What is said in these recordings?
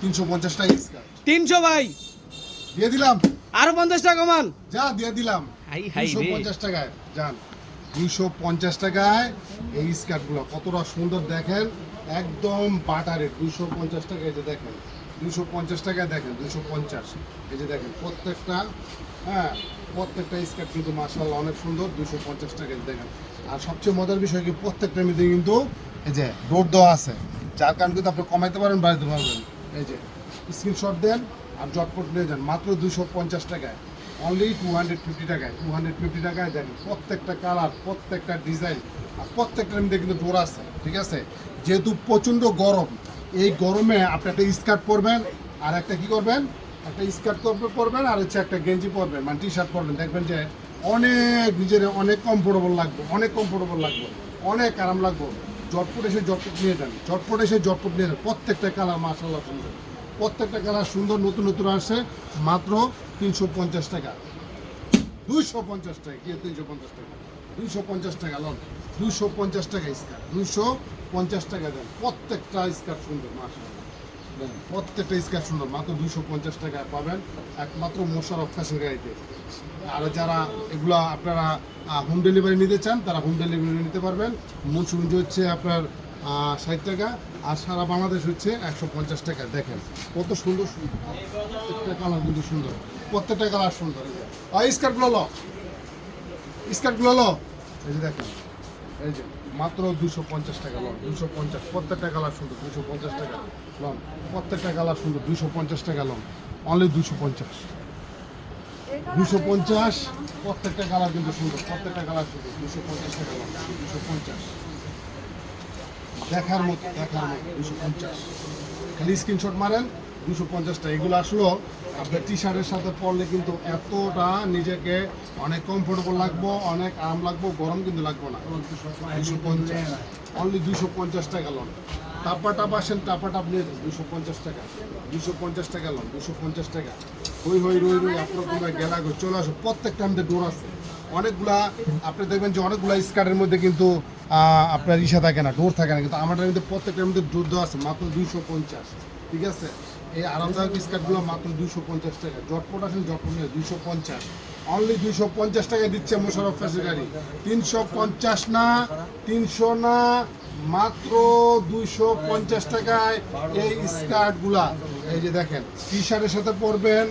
তিনশো পঞ্চাশ টাকা তিনশো ভাই। দিয়ে দিলাম। আরও পঞ্চাশ টাকা কমান। যা দিয়ে দিলাম। দুশো পঞ্চাশ টাকায় যান দুশো পঞ্চাশ টাকায় এই স্কার্টগুলো কতটা সুন্দর দেখেন। একদম বাটারে দুশো পঞ্চাশ টাকা এই যে দেখেন। দুশো পঞ্চাশ টাকায় দেখেন দুশো পঞ্চাশ। এই যে দেখেন প্রত্যেকটা হ্যাঁ প্রত্যেকটা স্কার্ট কিন্তু মার্শাল অনেক সুন্দর দুশো পঞ্চাশ টাকায় দেখেন। আর সবচেয়ে মজার বিষয় কি প্রত্যেকটার মধ্যে কিন্তু এই যে রোড দেওয়া আছে। যার কারণে কিন্তু আপনি কমাইতে পারেন বাড়াতে পারবেন। এই যে স্ক্রিনশট দেন আর জটপট নিয়ে যান, মাত্র দুশো পঞ্চাশ টাকায়। অনলি টু হান্ড্রেড ফিফটি টাকায় টু হান্ড্রেড ফিফটি টাকায় দেন। প্রত্যেকটা কালার প্রত্যেকটা ডিজাইন আর প্রত্যেকটার মধ্যে কিন্তু ডোর আছে, ঠিক আছে? যেহেতু প্রচণ্ড গরম, এই গরমে আপনি একটা স্কার্ট পরবেন, আর একটা কি করবেন? একটা স্কার্ট পরবেন আর হচ্ছে একটা গেঞ্জি পরবেন মানে টি শার্ট পরবেন। দেখবেন যে অনেক নিজের অনেক কমফোর্টেবল লাগবে, অনেক কমফোর্টেবল লাগবে, অনেক আরাম লাগবে। জটপট এসে জটপট নিয়ে যান জটপট এসে জটপট নিয়ে যান প্রত্যেকটা কালার মার্শাল্লাহ সুন্দর। প্রত্যেকটা কালার সুন্দর, নতুন নতুন আসছে, মাত্র তিনশো পঞ্চাশ টাকা। দুইশো পঞ্চাশ টাকা কি তিনশো পঞ্চাশ টাকা। দুইশো পঞ্চাশ টাকা লন, দুইশো পঞ্চাশ টাকা স্কার দুইশো পঞ্চাশ টাকা দেন। প্রত্যেকটা স্কার সুন্দর মার্শাল্লাহ প্রত্যেকটা স্কার্ট সুন্দর। মাত্র দুইশো পঞ্চাশ টাকায় পাবেন একমাত্র মোশারফ ফ্যাশন গাড়িতে। আর যারা এগুলা আপনারা হোম ডেলিভারি নিতে চান, তারা হোম ডেলিভারি নিতে পারবেন। মূল হচ্ছে আপনার ষাট টাকা, আর সারা বাংলাদেশ হচ্ছে একশো পঞ্চাশ টাকা। দেখেন কত সুন্দর প্রত্যেকটা কালার কিন্তু সুন্দর। প্রত্যেকটা কালার সুন্দর। স্কার্টগুলো লো। স্কার্টগুলো লো। এই যে দেখেন। এই যে, মাত্র দুশো পঞ্চাশ টাকা লন দুশো পঞ্চাশ, প্রত্যেকটা কালার সুন্দর, দুশো পঞ্চাশ টাকা লন প্রত্যেকটা কালার সুন্দর, দুশো পঞ্চাশ টাকা লন অনলি দুশো পঞ্চাশ। দুশো পঞ্চাশ, প্রত্যেকটা কালার কিন্তু সুন্দর, প্রত্যেকটা কালার সুন্দর, দুশো পঞ্চাশ টাকা লন দুশো পঞ্চাশ। দেখার মতো দেখার মতো, দুশো পঞ্চাশ। খালি স্ক্রিনশট মারেন দুশো পঞ্চাশটা, এগুলো আসলো আপনার টি শার্টের সাথে পরলে কিন্তু এতটা নিজেকে অনেক কমফোর্টেবল লাগবো, অনেক আরাম লাগবো, গরম কিন্তু লাগবো না। দুশো পঞ্চাশ অনলি দুশো পঞ্চাশ টাকা লোন টাপা টাপ আসেন, টাপা টাপ নিয়ে দুশো পঞ্চাশ টাকা দুশো পঞ্চাশ টাকা লোন দুশো পঞ্চাশ টাকা হই হই, রই রই, আপনার তোমরা গেলা চলে আসো প্রত্যেকটা আমাদের ডোর আছে। অনেকগুলা, আপনি দেখবেন যে অনেকগুলা স্কার্টের মধ্যে কিন্তু আপনার ইসা থাকে না ডোর থাকে না, কিন্তু আমাদের মধ্যে প্রত্যেকটার মধ্যে ডোর দেওয়া আছে, মাত্র দুইশো পঞ্চাশ। ঠিক আছে? এই আরামদায়ক স্কার্টগুলো মাত্র দুশো পঞ্চাশ টাকা। জটপট আসেন জটপট নিয়ে, দুইশো পঞ্চাশ। অনলি দুশো পঞ্চাশ টাকা দিচ্ছে মোশারফ ফ্যাশন গাড়ি। তিনশো পঞ্চাশ না, তিনশো না, মাত্র দুইশো পঞ্চাশ টাকায় এই স্কার্টগুলা। এই যে দেখেন টি শার্টের সাথে পরবেন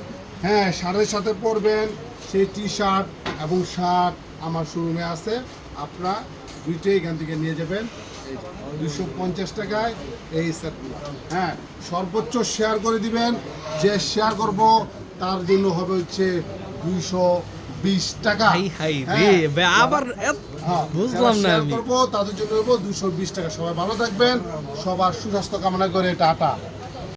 হ্যাঁ শার্টের সাথে পরবেন, সেই টি শার্ট এবং শার্ট আমার শোরুমে আছে। আপনারা দুইটাই এখান থেকে নিয়ে যাবেন। দুশো পঞ্চাশ টাকায় এই হ্যাঁ সর্বোচ্চ শেয়ার করে দিবেন। যে শেয়ার করব তার জন্য হবে হচ্ছে দুইশো বিশ টাকা। হ্যাঁ, আবার হ্যাঁ, বুঝলাম না করব তাদের জন্য দুশো বিশ টাকা। সবাই ভালো থাকবেন। সবার সুস্বাস্থ্য কামনা করে টাটা।